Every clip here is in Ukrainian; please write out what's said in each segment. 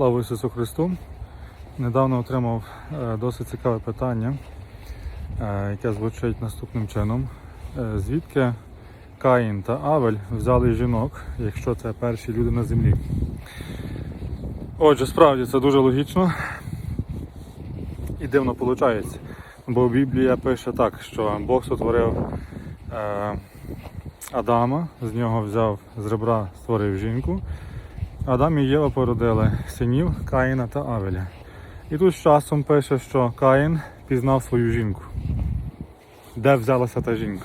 Слава Ісусу Христу! Недавно отримав е, досить цікаве питання, е, яке звучить наступним чином. Е, Звідки Каїн та Авель взяли жінок, якщо це перші люди на землі? Отже, справді це дуже логічно і дивно виходить. Бо Біблія пише так, що Бог сотворив Адама, з нього взяв з ребра, створив жінку. Адам і Єва породили синів Каїна та Авеля. І тут з часом пише, що Каїн пізнав свою жінку. Де взялася та жінка?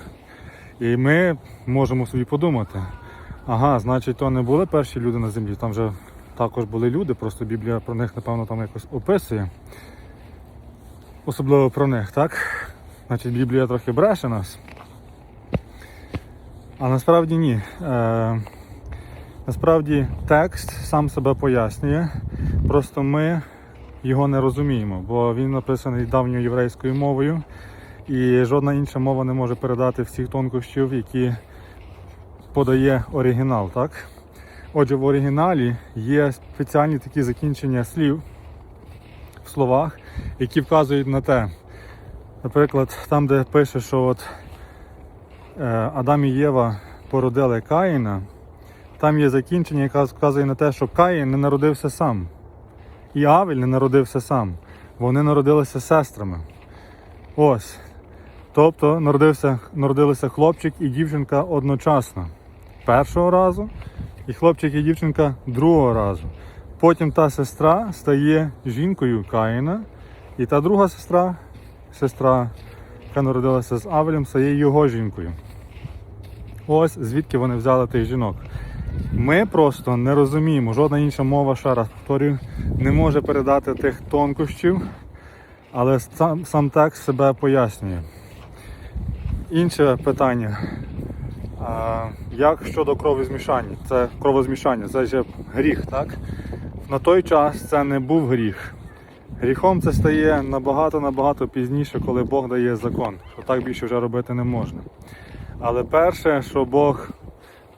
І ми можемо собі подумати, ага, значить, то не були перші люди на землі, там вже також були люди, просто Біблія про них, напевно, там якось описує. Особливо про них, так? Значить, Біблія трохи бреше нас. А насправді ні. Е, Насправді текст сам себе пояснює, просто ми його не розуміємо, бо він написаний давньою єврейською мовою, і жодна інша мова не може передати всіх тонкощів, які подає оригінал. Так? Отже, в оригіналі є спеціальні такі закінчення слів в словах, які вказують на те. Наприклад, там, де пише, що от е, Адам і Єва породили Каїна. Там є закінчення, яке вказує на те, що Каїн не народився сам. І Авель не народився сам. Вони народилися сестрами. Ось. Тобто народився, народилися хлопчик і дівчинка одночасно. Першого разу, і хлопчик і дівчинка другого разу. Потім та сестра стає жінкою Каїна, і та друга сестра, сестра, яка народилася з Авелем, стає його жінкою. Ось звідки вони взяли тих жінок. Ми просто не розуміємо, жодна інша мова, ще раз повторюю, не може передати тих тонкощів, але сам, сам текст себе пояснює. Інше питання. А, як щодо кровозмішання? Це кровозмішання, це ж гріх, так? На той час це не був гріх. Гріхом це стає набагато-набагато пізніше, коли Бог дає закон, що так більше вже робити не можна. Але перше, що Бог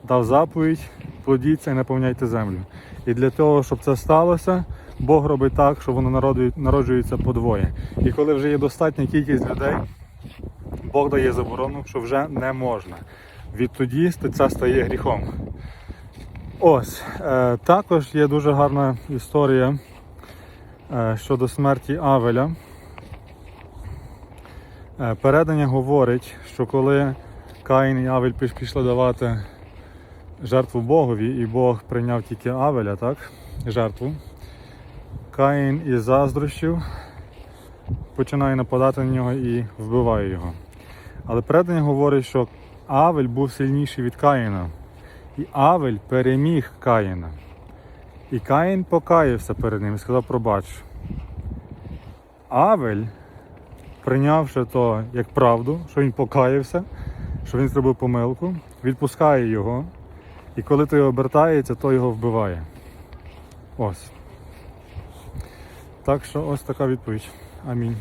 дав заповідь, плодіться і наповняйте землю. І для того, щоб це сталося, Бог робить так, що воно народжується подвоє. І коли вже є достатня кількість людей, Бог дає заборону, що вже не можна. Відтоді це стає гріхом. Ось, е, також є дуже гарна історія е, щодо смерті Авеля. Е, передання говорить, що коли Каїн і Авель пішли давати жертву Богові, і Бог прийняв тільки Авеля, так? Жертву. Каїн із заздрощів починає нападати на нього і вбиває його. Але передання говорить, що Авель був сильніший від Каїна. І Авель переміг Каїна. І Каїн покаявся перед ним і сказав пробач. Авель, прийнявши то як правду, що він покаявся, що він зробив помилку, відпускає його. І коли той обертається, то його вбиває. Ось. Так що ось така відповідь. Амінь.